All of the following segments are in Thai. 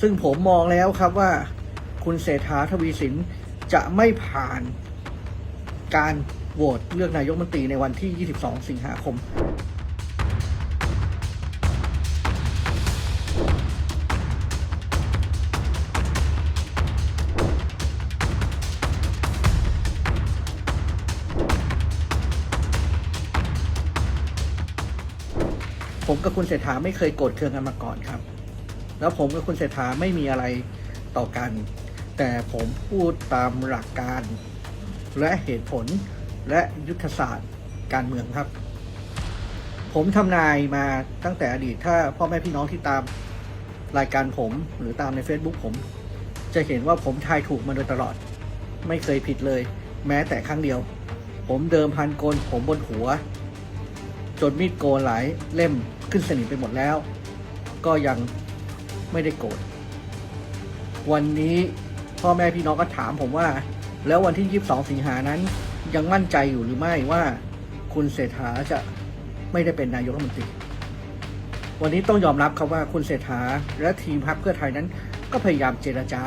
ซึ่งผมมองแล้วครับว่าคุณเศรษฐาทวีสินจะไม่ผ่านการโหวตเลือกนายกมนตรีในวันที่ 22 สิงหาคม ผมกับคุณเศรษฐาไม่เคยโกรธเคืองกันมาก่อนครับ แล้วผมกับคุณเศรษฐาไม่มีอะไรต่อกัน แต่ผมพูดตามหลักการ และเหตุผลและยุทธศาสตร์การเมืองครับ ผมทำนายมาตั้งแต่อดีตถ้าพ่อแม่พี่น้องที่ตามรายการผมหรือตามใน Facebook ผม จะเห็นว่าผมทายถูกมาโดยตลอด ไม่เคยผิดเลย แม้แต่ครั้งเดียว ผมเดิมพันโกนผมบนหัว จนมีดโกนหลายเล่มขึ้นสนิมไปหมดแล้ว ก็ยัง ไม่ได้โกรธวันนี้พ่อแม่พี่น้องก็ถามผมว่า แล้ววันที่ 22 สิงหานั้น ยังมั่นใจอยู่หรือไม่ว่า คุณเศรษฐาจะไม่ได้เป็นนายกรัฐมนตรี วันนี้ต้องยอมรับครับว่าคุณเศรษฐาและทีมพรรคเพื่อไทยนั้น ก็พยายามเจรจา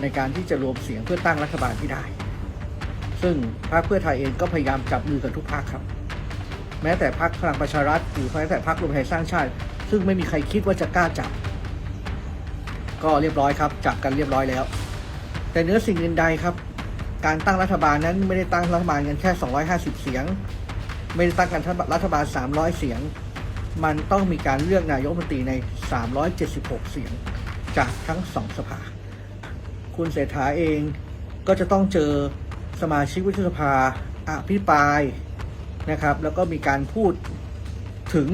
ในการที่จะรวมเสียงเพื่อตั้งรัฐบาลที่ได้ ซึ่งพรรคเพื่อไทยเองก็พยายามจับมือกับทุกพรรคครับ แม้แต่พรรคพลังประชารัฐหรือแม้แต่พรรครวมไทยสร้างชาติ ซึ่งไม่มีใครคิดว่าจะกล้าจับ ก็เรียบร้อยครับ จับกันเรียบร้อยแล้ว แต่เนื้อสิ่งอื่นใดครับ การตั้งรัฐบาลนั้นไม่ได้ตั้งรัฐบาลกันแค่ 250 เสียง ไม่ได้ตั้งกันรัฐบาล 300 เสียง มันต้องมีการเลือกนายกรัฐมนตรีใน 376 เสียง จากทั้งสองสภา คุณเศรษฐาเองก็จะต้องเจอสมาชิกวุฒิสภาอภิปรายนะครับ แล้วก็มีการพูดถึง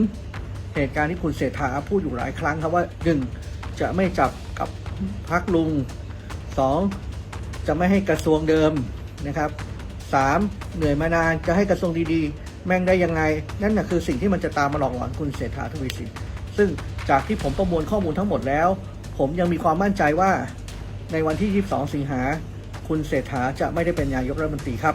เหตุการณ์ที่คุณเศรษฐาพูดอยู่หลายครั้งครับว่าหนึ่งจะไม่จับกับ พักลุงสองจะไม่ให้กระทรวงเดิมนะครับสามเหนื่อยมานานจะให้กระทรวงดีๆ แม่งได้ยังไง นั่นนะคือสิ่งที่มันจะตามมาหลอกหลอนคุณเศรษฐาทวีสินซึ่งจากที่ผมประมวลข้อมูลทั้งหมดแล้ว ผมยังมีความมั่นใจว่าในวันที่ 22 สิงหาคุณเศรษฐาจะไม่ได้เป็นนายกรัฐมนตรีครับ